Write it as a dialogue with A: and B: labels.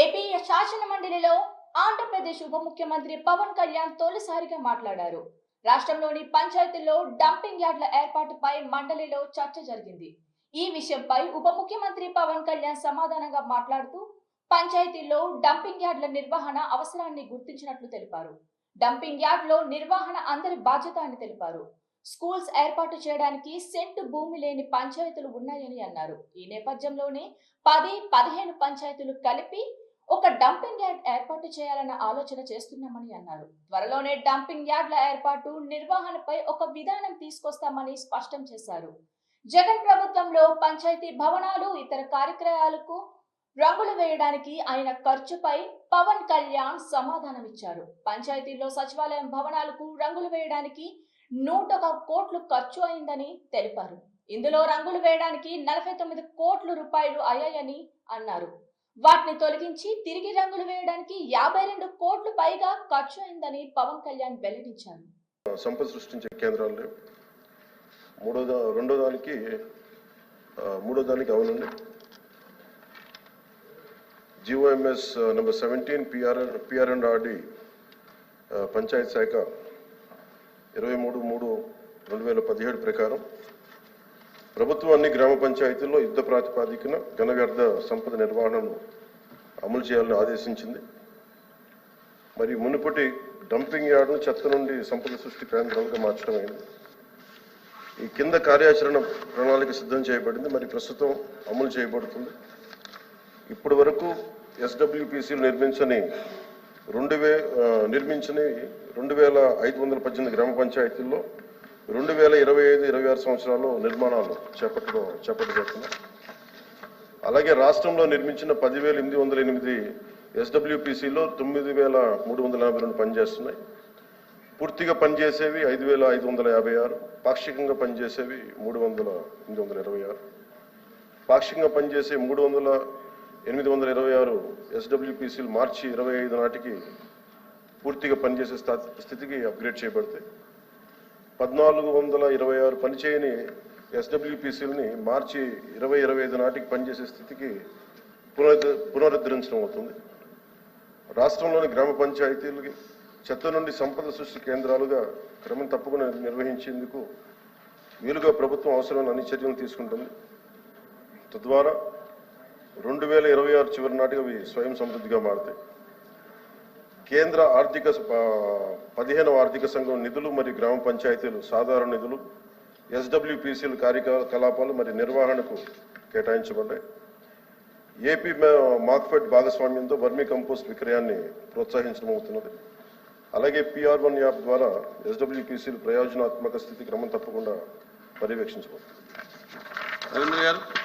A: AP శాసన మండలిలో ఆంధ్రప్రదేశ్ ఉప ముఖ్యమంత్రి పవన్ కళ్యాణ్ తొలిసారిగా మాట్లాడారు. రాష్ట్రంలోని పంచాయతీల్లో డంపింగ్ యార్డ్ల ఏర్పాటుపై మండలిలో చర్చ జరిగింది. ఈ విషయంపై ఉప ముఖ్యమంత్రి పవన్ కళ్యాణ్ సమాధానంగా మాట్లాడుతూ పంచాయతీల్లో డంపింగ్ యార్డ్ల నిర్వహణ అవసరాన్ని గుర్తించినట్లు తెలిపారు. డంపింగ్ యార్డ్లో నిర్వహణ అందరి బాధ్యత అని తెలిపారు. స్కూల్స్ ఏర్పాటు చేయడానికి సెంటు భూమి లేని పంచాయతీలు ఉన్నాయని అన్నారు. ఈ నేపథ్యంలోనే పది పదిహేను పంచాయతీలు కలిపి ఒక డంపింగ్ యార్డ్ ఏర్పాటు చేయాలన్న ఆలోచన చేస్తున్నామని అన్నారు. త్వరలోనే డంపింగ్ యార్డ్ల ఏర్పాటు నిర్వహణపై ఒక విధానం తీసుకొస్తామని స్పష్టం చేశారు. జగన్ ప్రభుత్వంలో పంచాయతీ భవనాలు ఇతర కార్యక్రమాలకు రంగులు వేయడానికి ఆయన ఖర్చుపై పవన్ కళ్యాణ్ సమాధానమిచ్చారు పంచాయతీలో సచివాలయం భవనాలకు రంగులు వేయడానికి నూట ఒక కోట్లు ఖర్చు అయిందని తెలిపారు. ఇందులో రంగులు వేయడానికి నలభై తొమ్మిది కోట్ల రూపాయలు అయ్యాయని అన్నారు. వాటిని తొలగించి తిరిగి రంగులు వేయడానికి యాభై రెండు కోట్లు పైగా ఖర్చు అయిందని పవన్ కళ్యాణ్ వెల్లడించారు.
B: సంపద సృష్టించే కేంద్రాలు లేవు. మూడో దా రెండో దానికి మూడో దానికి అవునండి GOMS number seventeen PR PR and RD panchayat శాఖ ఇరవై మూడు మూడు రెండు వేల పదిహేడు ప్రకారం ప్రభుత్వం అన్ని గ్రామ పంచాయతీల్లో యుద్ధ ప్రాతిపాదికన ఘన వ్యర్థ సంపద నిర్వహణను అమలు చేయాలని ఆదేశించింది. మరి మునుపటి డంపింగ్ యార్డును చెత్త నుండి సంపద సృష్టి కేంద్రాలుగా మార్చడమైంది ఈ కింద కార్యాచరణ ప్రణాళిక సిద్ధం చేయబడింది. మరి ప్రస్తుతం అమలు చేయబడుతుంది. ఇప్పటి వరకు ఎస్డబ్ల్యూపీసీలు నిర్మించని రెండు వే నిర్మించని రెండు వేల ఐదు వందల పద్దెనిమిది గ్రామ పంచాయతీల్లో రెండు వేల ఇరవై ఐదు ఇరవై ఆరు సంవత్సరాల్లో నిర్మాణాలు చేపట్టడం చేపట్టబడుతున్నాయి అలాగే రాష్ట్రంలో నిర్మించిన పదివేల ఎనిమిది వందల ఎనిమిది ఎస్డబ్ల్యూపిసిలో తొమ్మిది వేల మూడు వందల ఎనభై రెండు పనిచేస్తున్నాయి. పూర్తిగా పనిచేసేవి ఐదు వేల ఐదు వందల యాభై ఆరు పాక్షికంగా పనిచేసేవి మూడు వందల ఎనిమిది వందల ఇరవై ఆరు. పాక్షికంగా పనిచేసే మూడు వందల ఎనిమిది వందల ఇరవై ఆరు ఎస్డబ్ల్యూపిసిలు మార్చి ఇరవై ఐదు నాటికి పూర్తిగా పనిచేసే స్థా- స్థితికి అప్గ్రేడ్ చేయబడతాయి. పద్నాలుగు వందల ఇరవై ఆరు పనిచేయని ఎస్డబ్ల్యూపీసీలని మార్చి ఇరవై ఇరవై ఐదు నాటికి పనిచేసే స్థితికి పునరుద్ధ పునరుద్ధరించడం అవుతుంది. రాష్ట్రంలోని గ్రామ పంచాయతీలకి చెత్త నుండి సంపద సృష్టి కేంద్రాలుగా క్రమం తప్పకుండా నిర్వహించేందుకు వీలుగా ప్రభుత్వం అవసరమైన అన్ని చర్యలు తీసుకుంటుంది. తద్వారా రెండు వేల ఇరవై ఆరు చివరి నాటికి అవి స్వయం సమృద్ధిగా మారుతాయి. కేంద్ర ఆర్థిక పదిహేనవ ఆర్థిక సంఘం నిధులు మరియు గ్రామ పంచాయతీలు సాధారణ నిధులు ఎస్డబ్ల్యూపీసీల కార్యకలాపాలు మరియు నిర్వహణకు కేటాయించబడ్డాయి. ఏపీ మా- భాగస్వామ్యంతో వర్మీ కంపోస్ట్ విక్రయాన్ని ప్రోత్సహించడం అవుతున్నది అలాగే పిఆర్ వన్ యాప్ ద్వారా ఎస్డబ్ల్యూపీసీలు ప్రయోజనాత్మక స్థితి క్రమం తప్పకుండా పర్యవేక్షించబడుతుంది
C: రవీంద్ర గారు.